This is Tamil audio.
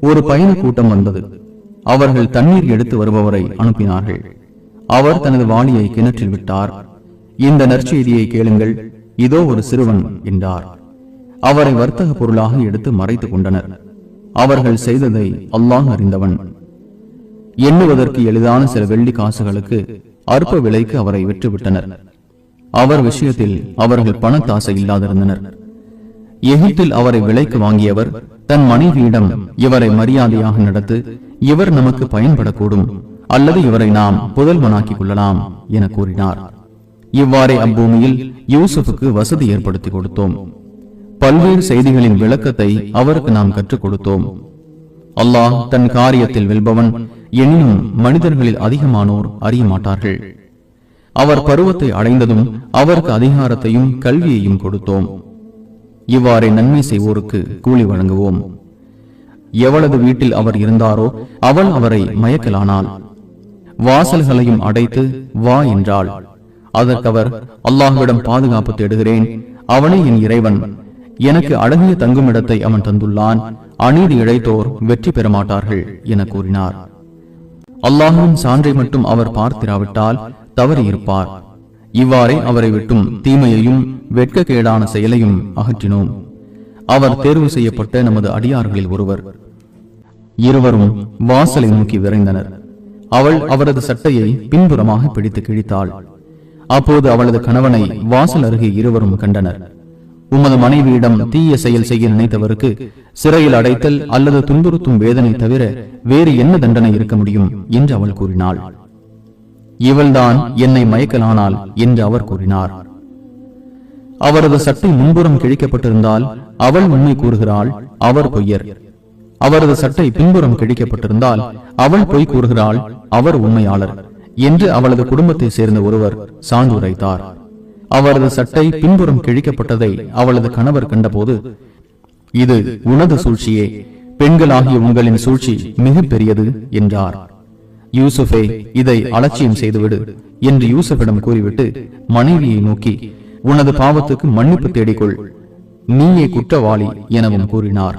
ஒரு பயண கூட்டம் வந்தது. அவர்கள் தண்ணீர் எடுத்து வருபவரை அனுப்பினார்கள். அவர் தனது வாணியை கிணற்றில் விட்டார். இந்த நற்செய்தியை கேளுங்கள். இதோ ஒரு சிறுவன் என்றார். அவரை வர்த்தக பொருளாக எடுத்து மறைத்துக் கொண்டனர். அவர்கள் செய்ததை அல்லாஹ் அறிந்தவன். எண்ணுவதற்கு எளிதான சில வெள்ளி காசுகளுக்கு அற்ப விலைக்கு அவரை விற்றுவிட்டனர். அவர் விஷயத்தில் அவர்கள் பணத்தாசை இல்லாதிருந்தனர். எகிப்தில் அவரை விலைக்கு வாங்கியவர் தன் மனைவியிடம் இவரை மரியாதையாக நடத்து இவர் நமக்கு பயன்படக்கூடும் அல்லது இவரை நாம் புதல்வனாக்கிக் கொள்ளலாம் என கூறினார். இவ்வாறே அப்பூமியில் யூசுஃபுக்கு வசதி ஏற்படுத்தி கொடுத்தோம். பல்வேறு செய்திகளின் விளக்கத்தை அவருக்கு நாம் கற்றுக் கொடுத்தோம். அல்லாஹ் தன் காரியத்தில் வெல்பவன் எனினும் மனிதர்களில் அதிகமானோர் அறிய மாட்டார்கள். அவர் பருவத்தை அடைந்ததும் அவருக்கு அதிகாரத்தையும் கல்வியையும் கொடுத்தோம். இவ்வாறே நன்மை செய்வோருக்கு கூலி வழங்குவோம். எவளது வீட்டில் அவர் இருந்தாரோ அவள் அவரை மயக்கலானாள். வாசல்களையும் அடைத்து வா என்றாள். அதற்கவர் அல்லாஹுவிடம் பாதுகாப்பு தேடுகிறேன். அவனே என் இறைவன். எனக்கு அழகிய தங்குமிடத்தை அவன் தந்துள்ளான். அநீதி இழைத்தோர் வெற்றி பெறமாட்டார்கள் என கூறினார். அல்லாஹும் சான்றை மட்டும் அவர் பார்த்திராவிட்டால் தவறி இருப்பார் இவ்வாறே அவரை விட்டும் தீமையையும் வெட்கக்கேடான செயலையும் அகற்றினோம். அவர் தேர்வு செய்யப்பட்ட நமது அடியார்களில் ஒருவர். இருவரும் வாசலை நோக்கி விரைந்தனர். அவள் அவரது சட்டையை பின்புறமாக பிடித்து கிழித்தாள். அப்போது அவளது கணவனை வாசல் அருகே இருவரும் கண்டனர். உமது மனைவியிடம் தீய செயல் செய்ய நினைத்தவருக்கு சிறையில் அடைத்தல் அல்லது துன்புறுத்தும் வேதனை தவிர வேறு என்ன தண்டனை இருக்க முடியும்? என்று அவள் கூறினாள். இவள்தான் என்னை மயக்கலானாள் என்று அவர் கூறினார். அவரது சட்டை முன்புறம் கிழிக்கப்பட்டிருந்தால் அவள் உண்மை கூறுகிறாள் அவர் பொய்யர். அவரது சட்டை பின்புறம் கிழிக்கப்பட்டிருந்தால் அவள் பொய் கூறுகிறாள் அவர் உண்மையாளர் என்று அவளது குடும்பத்தை சேர்ந்த ஒருவர் சான்றுரைத்தார். அவரது சட்டை பின்புறம் கிழிக்கப்பட்டதை அவளது கணவர் கண்டபோது இது உனது சூழ்ச்சியே பெண்களாகிய உங்களின் சூழ்ச்சி மிக பெரியது என்றார். யூசுஃபே இதை அலட்சியம் செய்துவிடு என்று யூசுஃபிடம் கூறிவிட்டு மனைவியை நோக்கி உனது பாவத்துக்கு மன்னிப்பு தேடிக்கொள். நீயே குற்றவாளி எனவும் கூறினார்.